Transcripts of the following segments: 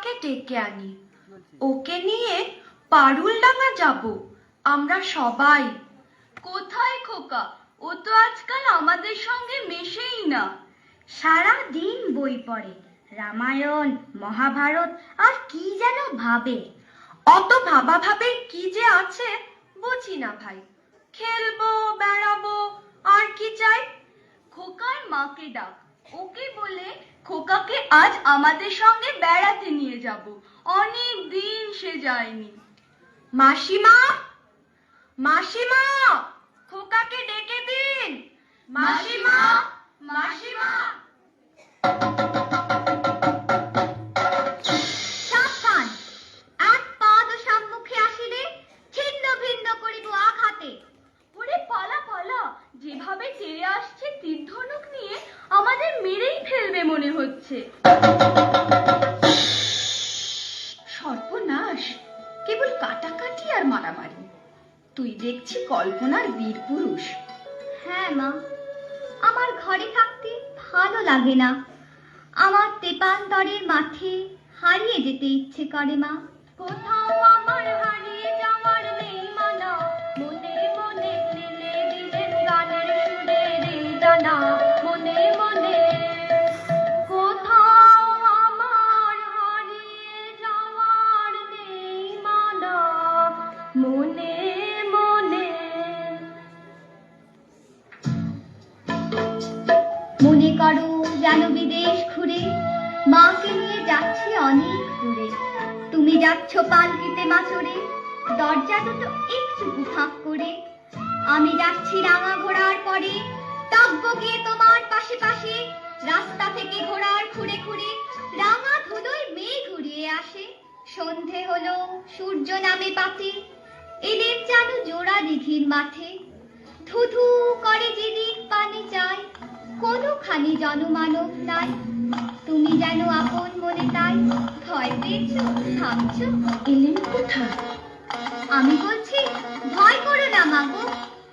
খোকাকে ডেকে আনি। ওকে নিয়ে পারুলডাঙ্গা যাব। আমরা সবাই। কোথায় খোকা? ও তো আজকাল আমাদের সঙ্গে মেশেই না। সারা দিন বই পড়ে। রামায়ণ, মহাভারত, আর কি যেন ভাবে। অত ভাবা ভাবে কি যে আছে, বুঝি না ভাই। খেলব, বেড়াবো, আর কি চাই? খোকার মাকে ডাক। ওকে বলে খোকাকে আজ আমাদের সঙ্গে বেড়াতে নিয়ে যাব। অনেক দিন সে যায়নি। মাসিমা? মাসিমা! খোকাকে ডেকে দিন। মাসিমা! মাসিমা! আসিলে ভিন্ন আঘাতে। যেভাবে তেড়ে আসছে তীরধনুক নিয়ে আমাদের মেরেই ফেলবে মনে হচ্ছে। সর্বনাশ কেবল কাটাকাটি আর মারামারি। তুই দেখছি কল্পনার বীর পুরুষ। হ্যাঁ মা আমার ঘরে থাকতে ভালো লাগে না। আমার তেপান্তরের মাঠে হারিয়ে যেতে ইচ্ছে করে মা। কোথাও আমার হারিয়ে যাচ্ছি অনেক দূরে। তুমি যাচ্ছ পালকিতে মাচড়ে দরজা দুটো একটু ফাঁক করে। আমি যাচ্ছি রাঙা ঘোড়ার পরে, তব্য গিয়ে তোমার পাশে পাশে। রাস্তা থেকে ঘোড়ার খুঁড়ে খুঁড়ে রাঙা ধুলোয় মেঘ ঘুরিয়ে আসে। সন্ধে হলো, সূর্য নামে পাতে, এলেন যেন জোড়া দিঘির মাঠে। থুথু করে যেদিন পানি চায়, কোনোখানি জনমানব নাই। তুমি যেন আপন মনে তাই ভয় পেয়েছ থামছ এলেন কোথায়? আমি বলছি ভয় করো না মাগো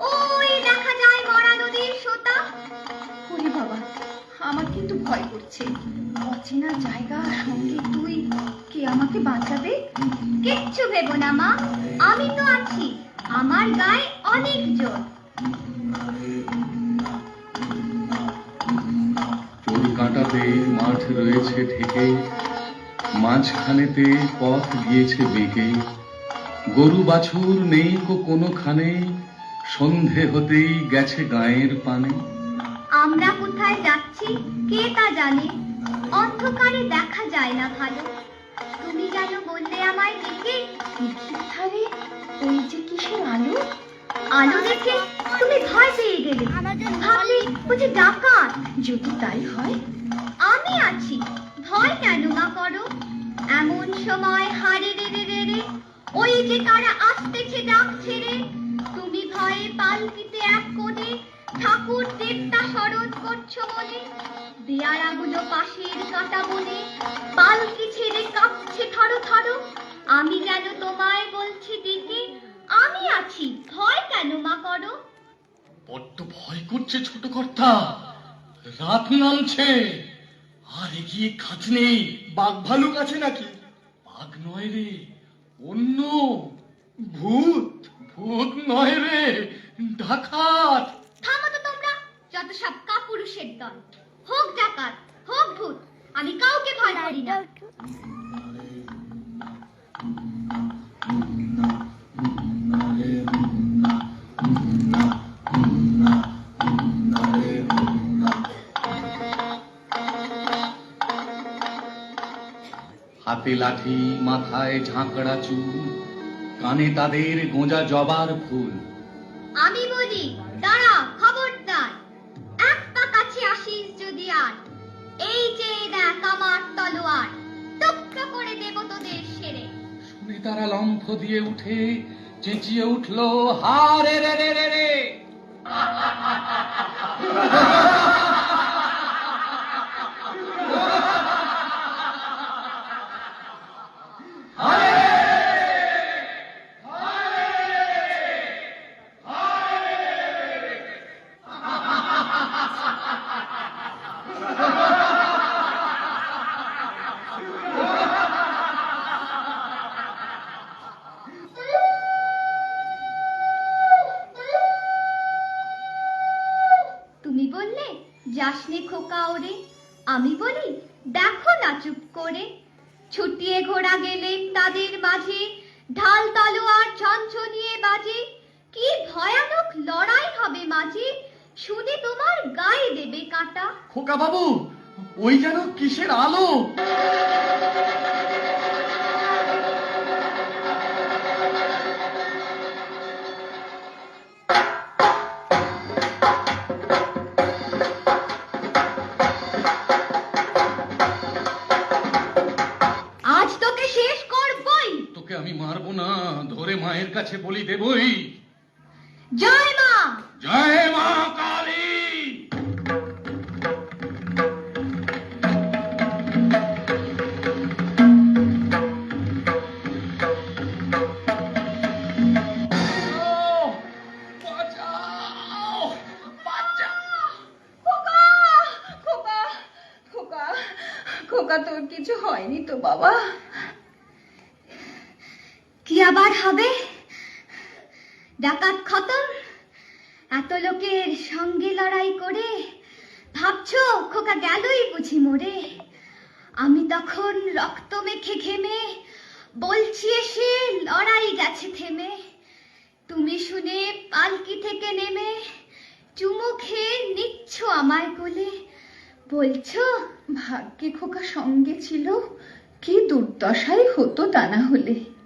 ওই দেখা যায় মরা নদীর সোতা। ওরে বাবা আমার কিন্তু ভয় করছে। অচেনা জায়গা সঙ্গে তুই কে আমাকে বাঁচাবে? কিচ্ছু ভেবো না মা আমি তো আছি আমার গায়ে অনেক জোর। চুল মাঠ রয়েছে ঢেকে মাঝখানেতে পথ গিয়েছে বেঁকে। গরু বাছুর নেই কো কোনোখানে সন্ধে হতেই গেছে গায়ের পানে। আমরা কোথায় যাচ্ছি কে তা জানে? অন্ধকারে দেখা যায় না ভালো। তুমি যেন বললে আমায় ডেকে। দিঘির ধারে ওই যে কিসের আলো? আলো দেখে তুমি ভয় পেয়ে গেলে। ভাবলে বুঝি ডাকাত। যদি তাই হয় আমি আছি। ভয় কেন মা করো? এমন সময় হারে রে রে রে রে, ওই যে তারা আসতেছে ডাক ছেড়ে তুমি ভয়ে পালকিতে এক কোণে ঠাকুর দেবতা স্মরণ করছ মনে দেয়ারাগুলো পাশের কাটা বলে পালকি ছেড়ে কাঁপছে থরো থরো। আমি যেন তোমায় বলছি দিকে আমি আছি। ভয় কেন মা করো? বড্ড ভয় করছে ছোট কর্তা রাত নামছে আর কি কাজ নেই। বাঘ ভালুক আছে নাকি? বাঘ নয় রে অন্য। ভূত ভূত নয় রে ডাকাত। থামো তো তোমরা যত সব কাপুরুষের দল। হোক ডাকাত হোক ভূত আমি কাউকে ভয় করি না। হাতে লাঠি মাথায় ঝাঁকড়া চুল কানে তাদের গোঁজা জবার ফুল। আমি বলি দাঁড়া খবরদার এক পা কাছে আসিস যদি আর এই যে দেখ আমার তলোয়ার টুকরো করে দেব তোদের সেরে। শুনে তারা লম্ফ দিয়ে উঠে চেঁচিয়ে উঠল হারে রে রে রে রে তুমি বললে ওরে আমি বলি, দেখো না চুপ করে। ছুটিয়ে ঘোড়া গেলেন তাদের মাঝে, ঢাল তলোয়ার ঝনঝনিয়ে বাজে। কি ভয়ানক লড়াই হবে মাঝে, শুনে তোমার গায়ে দেবে কাঁটা। খোকা বাবু, ওই যেন কিসের আলো? তোকে আমি মারবো না ধরে মায়ের কাছে বলি দেবই। জয় মা। জয় মা কালী। খোকা তোর কিছু হয়নি তো বাবা। আবার হবে? ডাকাত খতম? এত লোকের সঙ্গে লড়াই করে ভাবছ খোকা গেলই বুঝি মরে। আমি তখন রক্ত মেখে ঘেমে বলছি এসে লড়াই গেছে থেমে। তুমি শুনে পালকি থেকে নেমে চুমু খেয়ে নিচ্ছ আমায় কোলে। বলছো, ভাগ্যে খোকা সঙ্গে ছিল, কি দুর্দশাই হতো তা না হলে।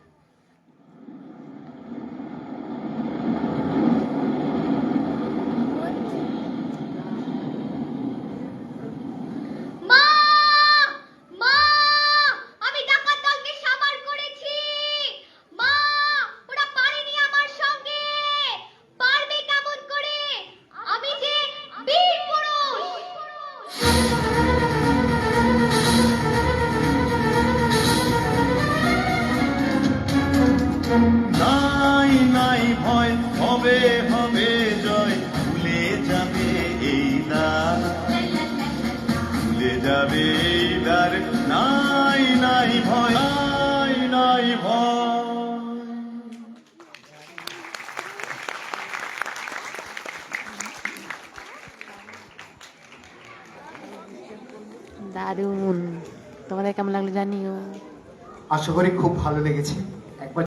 হবে হবে জয়। ভুলে যাবে এই দ্বার ভুলে যাবে এই দ্বার নাই নাই ভয় নাই নাই ভয়। দারুণ। তোমাদের কেমন লাগল জানিও। আশা করি খুব ভালো লেগেছে।